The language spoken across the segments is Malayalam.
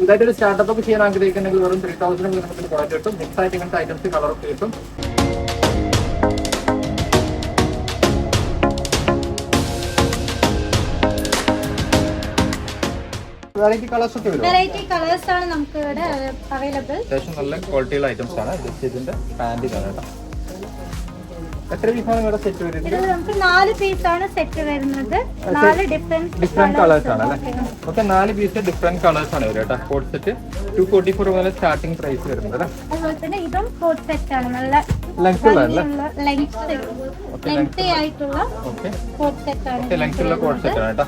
ഇതായിട്ട് ഒരു സ്റ്റാർട്ടപ്പ് ഒക്കെ ചെയ്യാൻ ആഗ്രഹിക്കുന്നെങ്കിൽ വെറും ത്രീ തൗസൻഡ് നമുക്ക് ക്വാളിറ്റി കിട്ടും. മിക്സ് ആയിട്ട് ഇങ്ങനത്തെ ഐറ്റംസ് കളറൊക്കെ കിട്ടും. വെറൈറ്റി കളേഴ്സ് ഒക്കെ വരും വെറൈറ്റി കളേഴ്സ് ആണ് നമുക്ക് ഇവിടെ അവൈലബിൾ അത്യാവശ്യം നല്ല ക്വാളിറ്റിയുള്ള ഐറ്റംസ് ആണ്. ഇതിന്റെ പാന്റ് കളർ കേട്ടോ. എത്ര പീസാണ് ഇവിടെ സെറ്റ് വരുന്നത്? നമുക്ക് നാല് പീസ് ആണ് സെറ്റ് വരുന്നത്. നാല് ഡിഫറെന്റ് ഡിഫറെന്റ് കളേഴ്സ് ആണ് അല്ലേ? ഓക്കെ നാല് പീസ് ഡിഫറെന്റ് കളേഴ്സ് ആണ് വരും കേട്ടോ. Coord set two forty four മുതൽ സ്റ്റാർട്ടിംഗ് പ്രൈസ് വരുന്നത് അല്ലേ? അതുപോലെ തന്നെ ഇതും കോട്ട് സെറ്റ് ആണ്. നല്ല ലെങ്ത് ആയിട്ടുള്ള ഓക്കെ സെറ്റ് ആണ് ലെങ്ത് ഉള്ള കോഡ് സെറ്റ് ആണ് കേട്ടോ.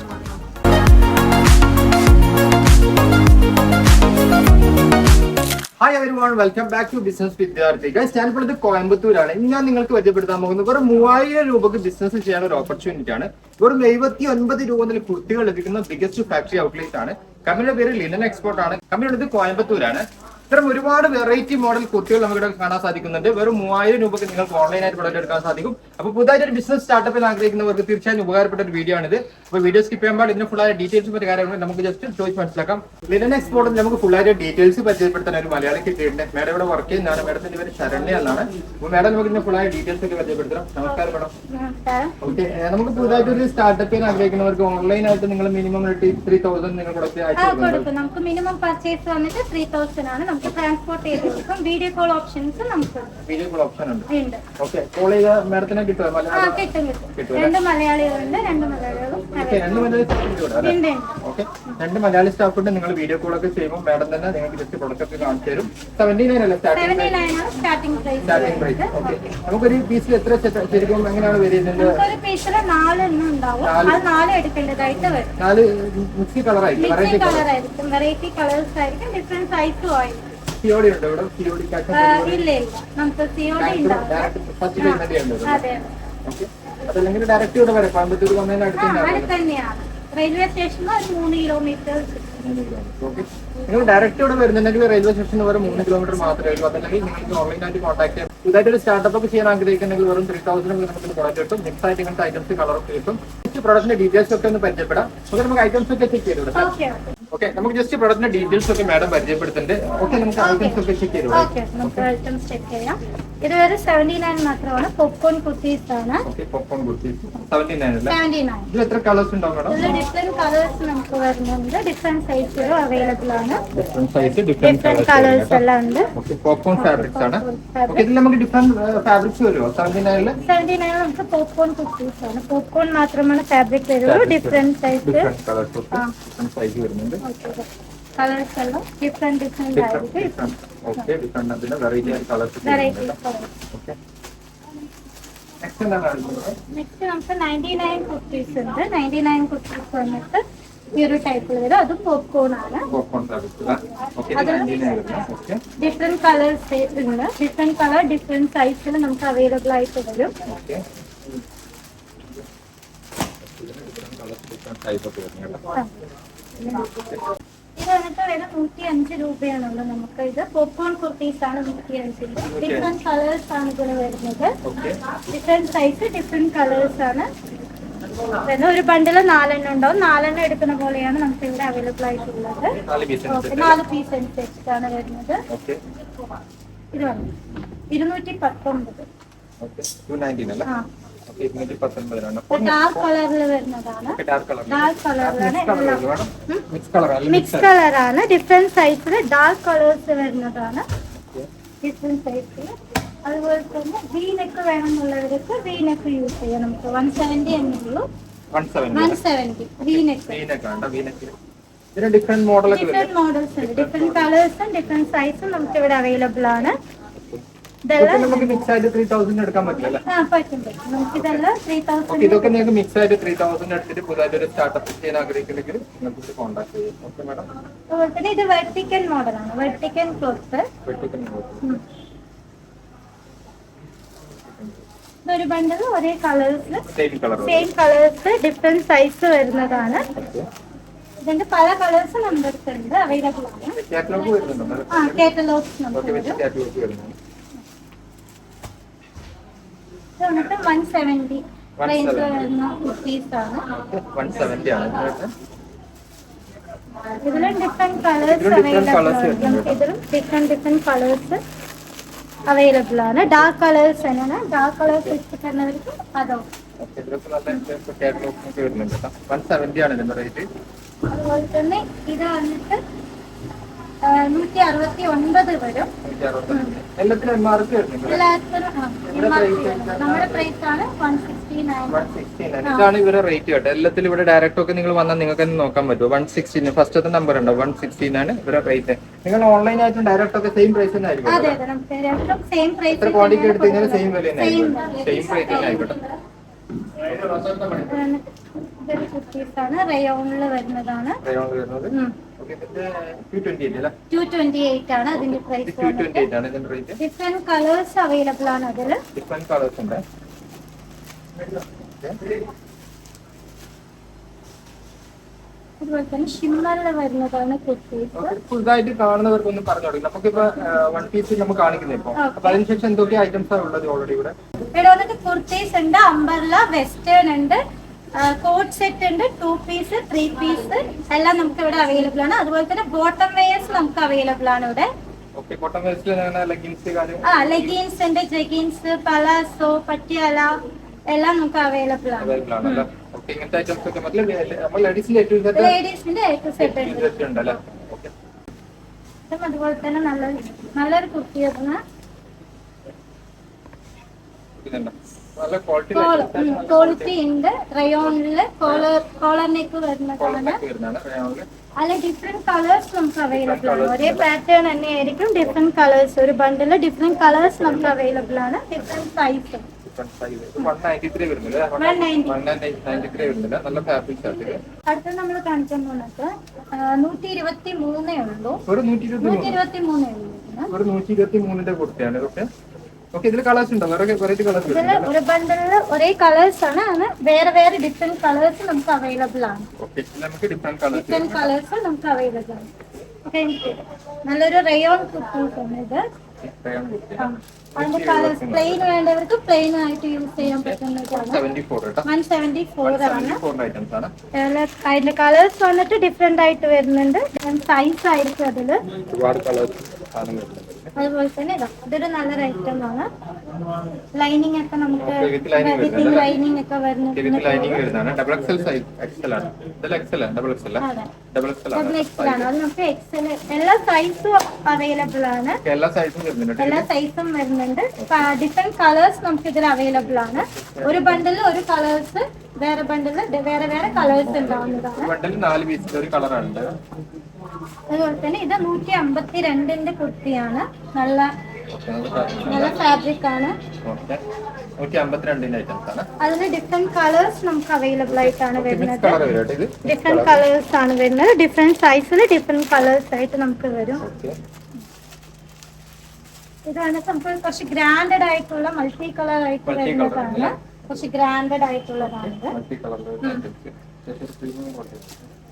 Hi everyone welcome back to business Vidyarthi guys ഞാനിപ്പോൾ ഇത് കോയമ്പത്തൂരാണ്. ഞാൻ നിങ്ങൾക്ക് പരിചയപ്പെടുത്താൻ പോകുന്നത് വെറും മൂവായിരം രൂപക്ക് ബിസിനസ് ചെയ്യാൻ ഒരു ഓപ്പർച്യൂണിറ്റി ആണ്. വെറും എഴുപത്തി ഒൻപത് രൂപ മുതൽ കുർത്തികൾ ലഭിക്കുന്ന ബിഗസ്റ്റ് ഫാക്ടറി ഔട്ട്ലെറ്റ് ആണ്. കമ്പനിയുടെ പേര് ലിനൻ എക്സ്പോർട്ട് ആണ്. കമ്പനിയുടെ ഇത് കോയമ്പത്തൂരാണ്. ഇത്തരം ഒരുപാട് വെറൈറ്റി മോഡൽ കുട്ടികൾ നമുക്ക് ഇവിടെ കാണാൻ സാധിക്കുന്നുണ്ട്. വെറും മൂവായിരം രൂപയ്ക്ക് നിങ്ങൾക്ക് ഓൺലൈനായിട്ട് പ്രൊഡക്റ്റ് എടുക്കാൻ സാധിക്കും. അപ്പോൾ പുതുതായിട്ട് ഒരു ബിസിനസ് സ്റ്റാർട്ടപ്പിൽ ആഗ്രഹിക്കുന്നവർക്ക് തീർച്ചയായും ഉപകാരപ്പെട്ട ഒരു വീഡിയോ ആണിത്. അപ്പോൾ വീഡിയോ സ്കിപ്പ് ചെയ്യുമ്പോൾ ഇതിന് ഫുൾ ആയ ഡീറ്റെയിൽസ് മറ്റു കാര്യങ്ങൾ നമുക്ക് ജസ്റ്റ് ചോദിച്ച് മനസ്സിലാക്കാം. ലിനൻ എക്സ്പോർട്ടിൽ നമുക്ക് ഫുൾ ആയിട്ട് ഡീറ്റെയിൽസ് പരിചയപ്പെടുത്താൻ ഒരു മലയാളി കിട്ടിയിട്ടുണ്ട്. മാഡം ഇവിടെ വർക്ക് ചെയ്യുന്നതാണ് മേഡത്തിന്റെ പേര് ശരണ്യ എന്നാണ്. അപ്പോൾ മാഡം നമുക്ക് ഇതിന്റെ ഫുൾ ആയ ഡീറ്റെയിൽസ് ഒക്കെ പരിചയപ്പെടുത്തണം. നമസ്കാരം മാഡം ഓക്കെ നമുക്ക് പുതുതായിട്ട് ഒരു സ്റ്റാർട്ടപ്പിൽ ആഗ്രഹിക്കുന്നവർക്ക് ഓൺലൈനായിട്ട് നിങ്ങൾ മിനിമം ത്രീ തൗസൻഡ് നിങ്ങൾ കൊടുത്ത് അയച്ചു നമുക്ക് മിനിമം പർച്ചേസ് വന്നിട്ട് ത്രീ തൗസൻഡ് ആണ് നമുക്ക് ട്രാൻസ്പോർട്ട് ചെയ്ത് കൊടുക്കും. വീഡിയോ കോൾ ഓപ്ഷൻസ് നമുക്ക് വീഡിയോ കോൾ ഓപ്ഷൻ ഉണ്ട്. ഉണ്ട്. ഓക്കെ കോൾ ചെയ്ത മാഡത്തിനെ കിട്ടുമോ? മലയാളം കിട്ടും കിട്ടും. രണ്ട് മലയാളികളുണ്ട് രണ്ട് മലയാളികളും കൂടെ ഉണ്ട്. ഓക്കെ. രണ്ട് മലയാളി സ്റ്റാഫ് ഉണ്ട്. നിങ്ങൾ വീഡിയോ കോൾ ഒക്കെ ചെയ്യുമ്പോൾ മാഡം തന്നെ നിങ്ങൾക്ക് ജസ്റ്റ് പ്രൊഡക്റ്റ് ഒക്കെ കാണിച്ചു തരും. സെവന്റി നൈൻ അല്ലേ? സ്റ്റാർട്ടിംഗ് സ്റ്റാർട്ടിംഗ് പ്രൈസ് ഓക്കെ നമുക്കൊരു പീസിൽ എത്ര ശരിക്കും എങ്ങനെയാണ് വരുന്നത് നാല് മിക്സി കളറായിരിക്കും വെറൈറ്റി മിക്സിംഗ് കളർ കളർ ആയിരിക്കും. വെറൈറ്റി കളേഴ്സ് ആയിരിക്കും. ഡിഫറെന്റ് സൈസും ആയിരിക്കും. ഉണ്ട് ഇവിടെ? ഇല്ല നമുക്ക് ഫസ്റ്റ് അതെ അതല്ലെങ്കിൽ ഡയറക്റ്റ് ഇവിടെ വരാം. കോയമ്പത്തൂർ വന്നതിന് അടുത്ത് തന്നെയാണ്. റെയിൽവേ സ്റ്റേഷനിൽ ഒരു മൂന്ന് കിലോമീറ്റർ ഓക്കെ നിങ്ങൾ ഡയറക്റ്റ് ഇവിടെ വരുന്നുണ്ടെങ്കിൽ റെയിൽവേ സ്റ്റേഷൻ വരെ മൂന്ന് കിലോമീറ്റർ മാത്രമേ ഉള്ളൂ. അതല്ലെങ്കിൽ നിങ്ങൾക്ക് ഓൺലൈനായിട്ട് കോൺടാക്ട് ചെയ്യാം. ഇതായിട്ട് ഒരു സ്റ്റാർട്ടപ്പ് ഒക്കെ ചെയ്യാൻ ആഗ്രഹിക്കുന്നെങ്കിൽ വെറും ത്രീ തൗസൻഡ് നമുക്ക് പ്രോഡക്റ്റ് കിട്ടും. മിക്സ് ആയിട്ട് ഇങ്ങനത്തെ ഐറ്റംസ് കളറൊക്കെ കിട്ടും. പ്രൊഡക്റ്റിന്റെ ഡീറ്റെയിൽസ് ഒക്കെ ഒന്ന് പരിചയപ്പെടാം. ഓക്കെ നമുക്ക് ഐറ്റംസ് ഒക്കെ ചെക്ക് ചെയ്തു ഓക്കെ ഓക്കെ നമുക്ക് ജസ്റ്റ് പ്രൊഡക്റ്റിന്റെ ഡീറ്റെയിൽസ് ഒക്കെ മാഡം പരിചയപ്പെടുത്തുന്നുണ്ട്. ഓക്കെ നമുക്ക് ഐറ്റംസ് ഒക്കെ ചെക്ക് ചെയ്തു ഇത് ഒരു സെവന്റി നയൻ മാത്രമാണ് പോപ്കോൺ കുത്തീസ് ആണ് ഇതിൽ എത്ര കളേഴ്സ് ഉണ്ടാവും ഇതിൽ ഡിഫറെന്റ് കളേഴ്സ് നമുക്ക് വരുന്നുണ്ട്. ഡിഫറെന്റ് സൈസുകളും അവൈലബിൾ ആണ്. ഡിഫറെന്റ് സൈസ് ഡിഫറെന്റ് കളേഴ്സ് എല്ലാം ഉണ്ട്. പോപ്കോൺ ഫാബ്രിക്സ് ആണ്. ഇതിൽ നമുക്ക് ഡിഫറെന്റ് ഫാബ്രിക്സ് വരുമോ സെവന്റി നയനിൽ സെവന്റി നയൻ നമുക്ക് പോപ്കോൺ കുത്തീസ് ആണ്. പോപ്കോൺ മാത്രമാണ് ഫാബ്രിക് വരുള്ളൂ. Size colours. ഡിഫറെന്റ് സൈസ് വരുന്നുണ്ട്. കളേഴ്സ് എല്ലാം ഡിഫറെന്റ് ഡിഫറെന്റ് ആയിരിക്കും ഓക്കെ ഡിഫറെന്റ് അതിന്റെ വെറൈറ്റി ആയ കളേഴ്സ് വെറൈറ്റി ഓക്കെ നെക്സ്റ്റ് നമുക്ക് നയന്റി നയൻ കുർത്തീസ് ഉണ്ട്. നയന്റി നയൻ കുർത്തീസ് വന്നിട്ട് ഈ ഒരു ടൈപ്പിൽ വരും. അത് പോപ്കോൺ ആണ്. ഡിഫറെന്റ് കളേഴ്സ് ഉണ്ട്. ഡിഫറെന്റ് കളർ ഡിഫറെന്റ് സൈസിൽ നമുക്ക് അവൈലബിൾ ആയിട്ട് വരും. ഓക്കെ ഡിഫറെന്റ് സൈസ് ഒക്കെ വരുന്നുണ്ട്. ഇത് വന്നിട്ട് വില നൂറ്റി അഞ്ച് രൂപയാണുള്ളത്. നമുക്ക് ഇത് പോപ്കോൺ കുർത്തീസ് ആണ് നൂറ്റി അഞ്ചിന്റെ ഡിഫറെന്റ് കളേഴ്സ് ആണ് ഇതിൽ വരുന്നത്. ഡിഫറെന്റ് സൈസ് ഡിഫറെന്റ് കളേഴ്സ് ആണ്. പിന്നെ ഒരു ബണ്ടിൽ നാലെണ്ണം ഉണ്ടാവും. നാലെണ്ണം എടുക്കുന്ന പോലെയാണ് നമുക്ക് ഇവിടെ അവൈലബിൾ ആയിട്ടുള്ളത് നാല് പീസ് ഓക്കെ നാല് പീസ് അനുസരിച്ചിട്ടാണ് വരുന്നത്. ഇത് വന്നു. ഇരുന്നൂറ്റി പത്തൊമ്പത്. ആ. ഇരുന്നൂറ്റി പത്തൊൻപതിനാണ് ഡാർക്ക് കളറിൽ വരുന്നതാണ്. ഡാർക്ക് കളറിലാണ് മിക്സ് കളറാണ് ഡിഫറെന്റ് സൈസിൽ ഡാർക്ക് കളേഴ്സ് വരുന്നതാണ്. ഡിഫറെന്റ് സൈസിൽ അതുപോലെ തന്നെ വി നെക്ക് വേണമെന്നുള്ളവർക്ക് വി നെക്ക് യൂസ് ചെയ്യാം നമുക്ക് വൺ സെവന്റി എന്നുള്ളൂ one seventy V neck different models different കളേഴ്സും ഡിഫറെന്റ് സൈസും നമുക്ക് ഇവിടെ അവൈലബിൾ ആണ്. ഇതെല്ലാം നമുക്ക് മിക്സ് ആയിട്ട് ത്രീ തൗസൻഡ് എടുക്കാൻ പറ്റില്ല ആ പറ്റും പറ്റും നമുക്ക് ഇതെല്ലാം ത്രീ തൗസൻഡ് ഇതൊക്കെ നിങ്ങൾക്ക് മിക്സ് ആയിട്ട് ത്രീ തൗസൻഡ് എടുത്തിട്ട് പുതുതായിട്ട് ഒരു സ്റ്റാർട്ടപ്പ് ചെയ്യാൻ ആഗ്രഹിക്കുന്നെങ്കിൽ നിങ്ങൾക്ക് കോൺടാക്ട് ചെയ്യും. ഓക്കെ മാഡം അതുപോലെ തന്നെ ഇത് വെർട്ടിക്കൽ മോഡലാണ് വെർട്ടിക്കൽ ക്ലോത്ത് ഇതൊരു ബണ്ടിൽ ഒരേ കളേഴ്സിൽ സെയിം കളേഴ്സ് ഡിഫറെന്റ് സൈസ് വരുന്നതാണ്. ഇതിന്റെ പല കളേഴ്സ് നമ്മുടെ അടുത്തുണ്ട് അവൈലബിൾ ആണ് ആ കാറ്റലോഗ്സ് നമുക്ക് വെച്ച് വരും കാറ്റലോഗ് വരുന്നുണ്ട് ഇത് വന്നിട്ട് വൺ സെവന്റി 170. റേഞ്ച് വരുന്ന ആണ്. വൺ സെവന്റി ആണ്. ഇതിലും ഡിഫറെന്റ് കളേഴ്സ് അവൈലബിൾ ആണ്. ഇതിലും ഡിഫറെന്റ് ഡിഫറെന്റ് കളേഴ്സ് അവൈലബിൾ ആണ്. ഡാർക്ക് കളേഴ്സ് തന്നെയാണ്. ഡാർക്ക് കളേഴ്സ് ഇഷ്ടപ്പെടുന്നവർക്ക് അതോ. അതുപോലെ തന്നെ ഇത് വന്നിട്ട് നൂറ്റി അറുപത്തി ഒൻപത് വരും എല്ലാത്തിനും എം ആർ പി ഇതാണ് ഇവരുടെ റേറ്റ് കേട്ടോ. എല്ലാത്തിലും ഇവിടെ ഡയറക്റ്റ് ഒക്കെ നിങ്ങൾ വന്നാൽ നിങ്ങൾക്ക് തന്നെ നോക്കാൻ പറ്റും. വൺ സിക്സ്റ്റീൻ ഫസ്റ്റത്തെ നമ്പർ ഉണ്ടോ? വൺ സിക്സ്റ്റീൻ ആണ് ഇവരുടെ റേറ്റ് നിങ്ങൾ ഓൺലൈൻ ആയിട്ടും ഡയറക്റ്റ് ഒക്കെ സെയിം പ്രൈസ് തന്നെ ആയിരിക്കും എത്ര ക്വാണ്ടിറ്റി എടുത്തു കഴിഞ്ഞാൽ സെയിം വില തന്നെ ആയിരിക്കും സെയിം പ്രൈസ് തന്നെ ആയിക്കോട്ടെ ഇതൊരു കുർത്തീസാണ് റയോണിൽ വരുന്നതാണ്. ടു ട്വന്റി എയ്റ്റ് ആണ് അതിന്റെ പ്രൈസ് ഡിഫറെന്റ് കളേഴ്സ് അവൈലബിൾ ആണ് അതിൽ ഡിഫറെന്റ് കളേഴ്സ് ഉണ്ട്. അതുപോലെ തന്നെ ഷിമ്മറിൽ വരുന്നതാണ്. പുതുതായിട്ട് കാണുന്നവർക്ക് ഒന്ന് പറഞ്ഞു കൊടുക്കും. നമുക്കിപ്പോ വൺ പീസ് നമുക്ക് കാണിക്കുന്നത് ഇപ്പൊ. അപ്പൊ അതിനുശേഷം എന്തൊക്കെ ഐറ്റംസ് ആണ് ഉള്ളത് ഓൾറെഡി ഇവിടെ? ഇവിടെ വന്നിട്ട് കുർത്തീസ് ഉണ്ട് അംബർല വെസ്റ്റേൺ ഉണ്ട് കോട്ട് സെറ്റ് ഉണ്ട് ടു പീസ് ത്രീ പീസ് എല്ലാം നമുക്ക് ഇവിടെ അവൈലബിൾ ആണ്. അതുപോലെ തന്നെ ബോട്ടം വെയേഴ്സ് നമുക്ക് അവൈലബിൾ ആണ് ഇവിടെ. ആ ലെഗിൻസ് ഉണ്ട് ജെഗിൻസ് പലാസോ പട്ടിയാല എല്ലാം നമുക്ക് അവൈലബിൾ ആണ്. ഓക്കെ ഇങ്ങനത്തെ ഐറ്റംസ് ഒക്കെ മതി. നമ്മൾ ലേഡീസിന്റെ ഏറ്റവും ഇതൊക്കെ ഉണ്ടല്ലേ? ഓക്കെ അതുപോലെ തന്നെ നല്ല നല്ലൊരു കുട്ടിയായിരുന്നു ഇതുണ്ട്. നല്ല ക്വാളിറ്റി ഉണ്ട്. റയോണിൽ കോളർ കോളർ നെക്ക് വരുന്നതാണ്. അല്ല ഡിഫറെന്റ് കളേഴ്സ് നമുക്ക് അവൈലബിൾ ആണ്. ഒരേ പാറ്റേൺ തന്നെ ആയിരിക്കും ഡിഫറെന്റ് കളേഴ്സ് ഒരു ബണ്ടിൽ ഡിഫറെന്റ് കളേഴ്സ് നമുക്ക് അവൈലബിൾ ആണ്. Different size different size one ninety three വരുന്നില്ല? 190. വൺ നയന്റി നല്ല ഫാബ്രിക് ആണ് അടുത്ത നമ്മൾ കാണിക്കാൻ പോകുന്നത് നൂറ്റി ഇരുപത്തി മൂന്നേ ഉള്ളൂ. നൂറ്റി ഇരുപത്തി നൂറ്റി ഇരുപത്തി മൂന്നേ ഉള്ളൂ. ഒരു നൂറ്റി ഇരുപത്തി മൂന്നിന്റെ കുർത്തിയാണ്. ഇതൊക്കെ ഓക്കെ ഇതിൽ കളേഴ്സ് ഉണ്ടോ? വേറെ വെറൈറ്റി കളേഴ്സ് ഇതിൽ ഒരു ബണ്ടിൽ ഒരേ കളേഴ്സ് ആണ്. അത് വേറെ വേറെ ഡിഫറെന്റ് കളേഴ്സ് നമുക്ക് അവൈലബിൾ ആണ്. ഓക്കെ നമുക്ക് ഡിഫറെന്റ് കളേഴ്സ് ഡിഫറെന്റ് കളേഴ്സ് നമുക്ക് അവൈലബിൾ ആണ്. ഓക്കെ നല്ലൊരു റയോൺ ആണ് ഇത്. അതിന്റെ കളേഴ്സ് പ്ലെയിൻ വേണ്ടവർക്ക് പ്ലെയിൻ ആയിട്ട് യൂസ് ചെയ്യാൻ പറ്റുന്നതാണ്. വൺ സെവന്റി ഫോർ ആണ്. ആണ്. അതിന്റെ കളേഴ്സ് വന്നിട്ട് ഡിഫറെന്റ് ആയിട്ട് വരുന്നുണ്ട്. സൈസ് ആയിരിക്കും അതിൽ. ഒരുപാട് കളേഴ്സ് അതുപോലെ തന്നെ ഇതാ ഇതൊരു നല്ലൊരു ഐറ്റം ആണ്. ലൈനിങ് ഒക്കെ നമുക്ക് ലൈനിങ് ഒക്കെ വരുന്നുണ്ട്. ഡബിൾ എക്സൽ ആണ്. അതെ. നമുക്ക് എക്സൽ എല്ലാ സൈസും അവൈലബിൾ ആണ്. എല്ലാ സൈസും വരുന്നുണ്ട്. എല്ലാ സൈസും വരുന്നുണ്ട്. ഡിഫറെന്റ് കളേഴ്സ് നമുക്ക് ഇതിൽ അവൈലബിൾ ആണ്. ഒരു ബണ്ടിൽ ഒരു കളേഴ്സ് വേറെ ബണ്ടിൽ വേറെ വേറെ കളേഴ്സ് ഉണ്ടാവുന്നതാണ്. ബണ്ടിൽ നാല് പീസിന്റെ ഒരു കളറാണ് ഉണ്ട് അതുപോലെ തന്നെ ഇത് നൂറ്റി അമ്പത്തി രണ്ടിന്റെ കുർത്തിയാണ് നല്ല. നല്ല ഫാബ്രിക് ആണ്. അതിന് ഡിഫറെന്റ് കളേഴ്സ് നമുക്ക് അവൈലബിൾ ആയിട്ടാണ് വരുന്നത്. ഡിഫറെന്റ് കളേഴ്സ് ആണ് വരുന്നത്. ഡിഫറെന്റ് സൈസിൽ ഡിഫറെന്റ് കളേഴ്സ് ആയിട്ട് നമുക്ക് വരും. ഇതാണ് നമുക്ക് കുറച്ച് ഗ്രാൻഡഡ് ആയിട്ടുള്ള മൾട്ടി കളർ ആയിട്ട് വരുന്നതാണ്. കുറച്ച് ഗ്രാൻഡഡ് ആയിട്ടുള്ളതാണ്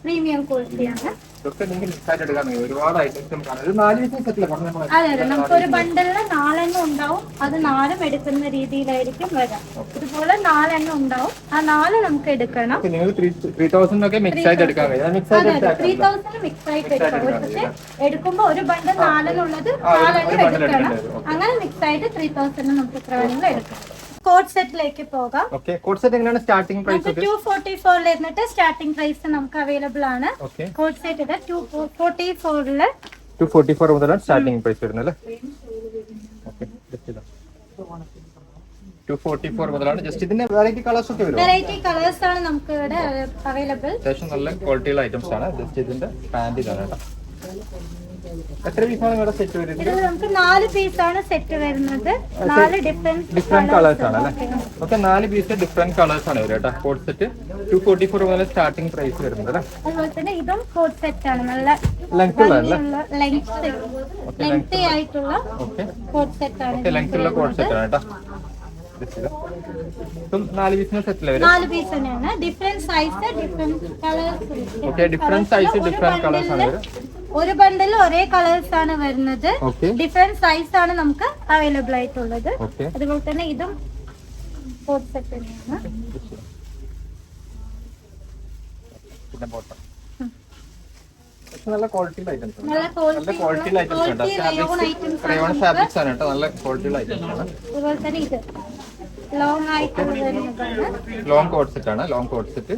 പ്രീമിയം ക്വാളിറ്റിയാണ് ഇതൊക്കെ നിങ്ങൾ ആയിട്ട് എടുക്കാൻ ഒരുപാട് ഐറ്റംസ് നമുക്ക് കാണാം. ഇത് നാല് പീസ് സെറ്റില്ല പറഞ്ഞ നമ്മൾ അതെ അതെ. നമുക്ക് ഒരു ബണ്ടലിൽ നാലെണ്ണം ഉണ്ടാവും. അത് നാലും എടുക്കുന്ന രീതിയിലായിരിക്കും വരാം. ഇതുപോലെ നാലെണ്ണം ഉണ്ടാവും. ആ നാല് നമുക്ക് എടുക്കണം. നിങ്ങൾ ത്രീ ത്രീ തൗസൻഡ് ഒക്കെ മിക്സ് ആയിട്ട് എടുക്കാൻ കഴിയും. മിക്സ് അതെ ആയിട്ട് അതെ ത്രീ തൗസൻഡ് മിക്സ് ആയിട്ട് എടുക്കാം. പക്ഷെ എടുക്കുമ്പോ ഒരു ബണ്ടൽ നാലെണ്ണുള്ളത് ഉള്ളത് ഒരു- നാലെണ്ണം എടുക്കണം. അങ്ങനെ മിക്സ് ആയിട്ട് ത്രീ തൗസൻഡ് നമുക്ക് എത്ര വേണമെങ്കിലും എടുക്കാം. കോഡ് സെറ്റിലേക്ക് പോകാം. ഓക്കെ കോഡ് സെറ്റ് എങ്ങനെയാണ് സ്റ്റാർട്ടിംഗ് പ്രൈസ് ടു ഫോർട്ടി ഫോറിൽ ഇരുന്നിട്ട് സ്റ്റാർട്ടിംഗ് പ്രൈസ് നമുക്ക് അവൈലബിൾ ആണ്. കോഡ് സെറ്റ് ഇത് ടു ഫോർട്ടി ഫോറിൽ ടു ഫോർട്ടി ഫോർ മുതലാണ് സ്റ്റാർട്ടിംഗ് പ്രൈസ് വരുന്നത് അല്ലേ? ഓക്കെ ടു ഫോർട്ടി ഫോർ മുതലാണ്. ജസ്റ്റ് ഇതിന്റെ വെറൈറ്റി കളേഴ്സ് ഒക്കെ വരും വെറൈറ്റി കളേഴ്സ് ആണ് നമുക്ക് ഇവിടെ അവൈലബിൾ അത്യാവശ്യം നല്ല ക്വാളിറ്റിയുള്ള ഐറ്റംസ് ആണ്. ജസ്റ്റ് ഇതിന്റെ പാന്റ് ഇതാണ് കേട്ടോ. എത്ര പീസാണ് ഇവിടെ സെറ്റ് വരുന്നത്? നമുക്ക് നാല് പീസ് ആണ് സെറ്റ് വരുന്നത്. നാല് ഡിഫറെന്റ് ഡിഫറെന്റ് കളേഴ്സ് ആണ് അല്ലേ? ഓക്കെ നാല് പീസ് ഡിഫറെന്റ് കളേഴ്സ് ആണ് വരും കേട്ടോ. Coord set two forty four മുതൽ സ്റ്റാർട്ടിംഗ് പ്രൈസ് വരുന്നത് അല്ലേ? അതുപോലെ തന്നെ ഇതും കോഡ് സെറ്റ് ആണ്. നല്ല ലെങ്ത് ലെങ്ത് ലെങ്തി ആയിട്ടുള്ള കോഡ് സെറ്റ് ആണ് ലെങ്ത് ഉള്ള കോഡ് സെറ്റ് ആണ് കേട്ടോ. നാല് പീസിന് സെറ്റ് നാല് പീസ് തന്നെയാണ്. Different size different colours okay different size different colours ആണ് വരും ഒരു ബണ്ടിൽ ഒരേ കളേഴ്സ് ആണ് വരുന്നത്. ഡിഫറെന്റ് സൈസ് ആണ് നമുക്ക് അവൈലബിൾ ആയിട്ടുള്ളത്. അതുപോലെ തന്നെ ഇതും ഫോർത്ത് സെറ്റ് തന്നെയാണ്. നല്ല ക്വാളിറ്റി ഐറ്റംസ് നല്ല നല്ല ക്വാളിറ്റി ക്വാളിറ്റി ഐറ്റംസ് ആണ് കേട്ടോ. നല്ല ക്വാളിറ്റി ഐറ്റംസ് ആണ്. അതുപോലെ തന്നെ ഇത്. ലോങ് ആയിട്ട് വരുന്നതാണ്. ലോങ് കോട്ട് സെറ്റ് ആണ് ലോങ് കോട്ട് സെറ്റ്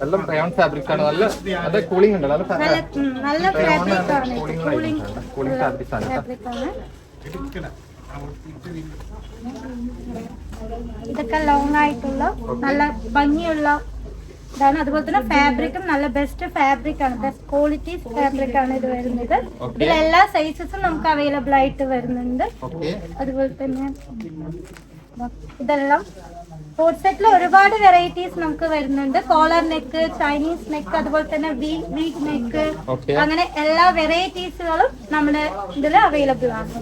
നല്ല ക്രയോൺ ഫാബ്രിക്സ് ആണ്. നല്ല അത് കൂളിംഗ് ഉണ്ട് നല്ല നല്ല ഫാബ്രിക് ആണ് കൂളിംഗ് കൂളിംഗ് ഫാബ്രിക്സ് ആണ് ഇതൊക്കെ ലോങ് ആയിട്ടുള്ള നല്ല ഭംഗിയുള്ള ഇതാണ്. അതുപോലെ തന്നെ ഫാബ്രിക്കും നല്ല ബെസ്റ്റ് ഫാബ്രിക് ആണ്. ബെസ്റ്റ് ക്വാളിറ്റി ഫാബ്രിക് ആണ് ഇത് വരുന്നത്. ഇതിലെല്ലാ ഇതിൽ എല്ലാ സൈസസും നമുക്ക് അവൈലബിൾ ആയിട്ട് വരുന്നുണ്ട്. അതുപോലെ തന്നെ ഇതെല്ലാം കോഡ് സെറ്റിൽ ഒരുപാട് വെറൈറ്റീസ് നമുക്ക് വരുന്നുണ്ട്. കോളർ നെക്ക് ചൈനീസ് നെക്ക് അതുപോലെ തന്നെ വീക്ക് നെക്ക് അങ്ങനെ എല്ലാ വെറൈറ്റീസുകളും നമ്മുടെ ഇതിൽ അവൈലബിൾ ആണ്.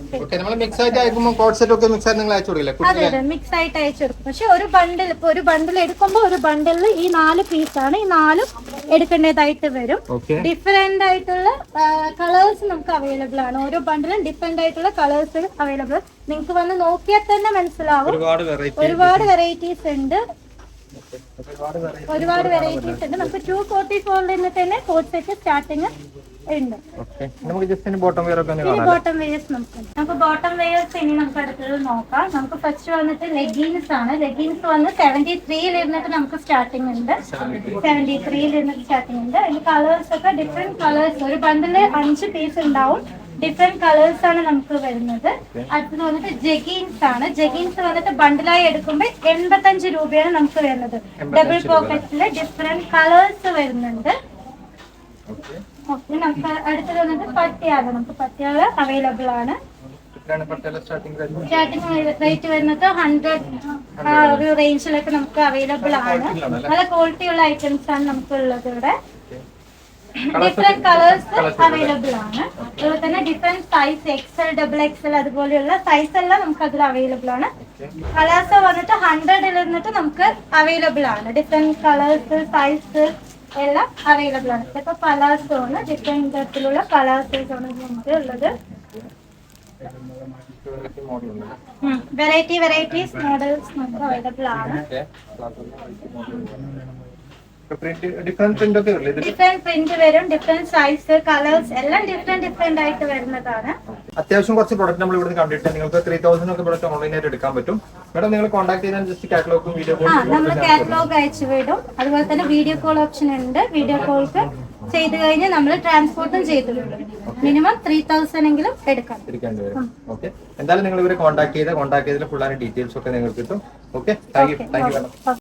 അതെ അതെ. മിക്സ് ആയിട്ട് അയച്ചു കൊടുക്കും. പക്ഷെ ഒരു ബണ്ടിൽ ഇപ്പൊ ഒരു ബണ്ടിൽ എടുക്കുമ്പോൾ ഒരു ബണ്ടിൽ ഈ നാല് പീസ് ആണ്. ഈ നാലും എടുക്കേണ്ടതായിട്ട് വരും. ഡിഫറെന്റ് ആയിട്ടുള്ള കളേഴ്സ് നമുക്ക് അവൈലബിൾ ആണ്. ഓരോ ബണ്ടിലും ഡിഫറെന്റ് ആയിട്ടുള്ള കളേഴ്സ് അവൈലബിൾ നിങ്ങൾക്ക് വന്ന് നോക്കിയാൽ തന്നെ മനസ്സിലാവും. ഒരുപാട് വെറൈറ്റി ഒരുപാട് വെറൈറ്റീസ് ഉണ്ട്. ഒരുപാട് വെറൈറ്റി വെറൈറ്റീസ് ഉണ്ട്. നമുക്ക് ടു ഫോർട്ടി ഫോറിൽ നിന്ന് തന്നെ കോട്ട് സെറ്റ് സ്റ്റാർട്ടിങ് ഉണ്ട്. നമുക്ക് ബോട്ടം വെയർ ബോട്ടം വെയേഴ്സ് നമുക്ക് നമുക്ക് ബോട്ടം വെയേഴ്സ് ഇനി നമുക്ക് അടുത്തത് നോക്കാം. നമുക്ക് ഫസ്റ്റ് വന്നിട്ട് ലെഗിൻസ് ആണ്. ലെഗിൻസ് വന്ന് സെവന്റി ത്രീയിൽ ഇരുന്നിട്ട് നമുക്ക് സ്റ്റാർട്ടിംഗ് ഉണ്ട്. സെവന്റി ത്രീയിൽ ഇരുന്നിട്ട് സ്റ്റാർട്ടിംഗ് ഉണ്ട്. അതിന്റെ കളേഴ്സ് ഒക്കെ ഡിഫറെന്റ് കളേഴ്സ് ഒരു ബണ്ടിൽ അഞ്ച് പീസ് ഉണ്ടാവും. ഡിഫറെന്റ് കളേഴ്സ് ആണ് നമുക്ക് വരുന്നത്. അടുത്തത് വന്നിട്ട് ജഗീൻസ് ആണ്. ജഗീൻസ് വന്നിട്ട് ബണ്ടിലായി എടുക്കുമ്പോൾ എൺപത്തഞ്ച് രൂപയാണ് നമുക്ക് വരുന്നത്. ഡബിൾ പോക്കറ്റിൽ ഡിഫറെന്റ് കളേഴ്സ് വരുന്നുണ്ട്. നമുക്ക് അടുത്തത് വന്നിട്ട് പട്ടിയാല നമുക്ക് പട്ടിയാല അവൈലബിൾ ആണ്. സ്റ്റാർട്ടിംഗ് റേറ്റ് വരുന്നത് ഹൺഡ്രഡ് ഒരു റേഞ്ചിലൊക്കെ നമുക്ക് അവൈലബിൾ ആണ്. നല്ല ക്വാളിറ്റി ഉള്ള ഐറ്റംസ് ആണ് നമുക്ക് ഉള്ളത് ഇവിടെ. ഡിഫറെന്റ് കളേഴ്സ് അവൈലബിൾ ആണ്. അതുപോലെ തന്നെ different size XL double XL അതുപോലെയുള്ള സൈസ് എല്ലാം നമുക്ക് അതിൽ അവൈലബിൾ ആണ്. കളേഴ്സ് വന്നിട്ട് ഹൺഡ്രഡിൽ ഇരുന്നിട്ട് നമുക്ക് അവൈലബിൾ ആണ്. ഡിഫറെന്റ് കളേഴ്സ് സൈസ് എല്ലാം അവൈലബിൾ ആണ്. ഇപ്പൊ പലാസോ ആണ്. ഡിഫറെന്റ് തരത്തിലുള്ള പലാസോസ് ആണ് നമുക്ക് ഉള്ളത്. വെറൈറ്റി വെറൈറ്റീസ് മോഡൽസ് നമുക്ക് അവൈലബിൾ ആണ്. ഡിഫറെന്റ് പ്രിന്റ് ഡിഫറെന്റ് പ്രിന്റ് വരും ഡിഫറെന്റ് സൈസ് കളേഴ്സ് എല്ലാം ഡിഫറെന്റ് ഡിഫറെന്റ് ആയിട്ട് വരുന്നതാണ്. അത്യാവശ്യം കുറച്ച് പ്രോഡക്റ്റ് നമ്മൾ ഇവിടുന്ന് കണ്ടിട്ട് നിങ്ങൾക്ക് ത്രീ തൗസൻഡ് ഒക്കെ പ്രോഡക്റ്റ് ഓൺലൈനായിട്ട് എടുക്കാൻ പറ്റും. മേഡം നിങ്ങൾ കോൺടാക്ട് ചെയ്താൽ ജസ്റ്റ് കാറ്റലോഗും വീഡിയോ ആ നമ്മൾ കാറ്റലോഗ് അയച്ചു വിടും. അതുപോലെ തന്നെ വീഡിയോ കോൾ ഓപ്ഷൻ ഉണ്ട്. വീഡിയോ കോൾക്ക് ചെയ്തു കഴിഞ്ഞ് നമ്മൾ ട്രാൻസ്പോർട്ടും ചെയ്തു മിനിമം ത്രീ തൗസൻഡ് എങ്കിലും എടുക്കാം. ഓക്കെ എന്തായാലും നിങ്ങൾ ഇവരെ കോൺടാക്ട് ചെയ്ത് കോൺടാക്ട് ചെയ്തതിൽ ഫുള്ളാണ് ഡീറ്റെയിൽസ് ഒക്കെ നിങ്ങൾക്ക് കിട്ടും. Okay thank you thank you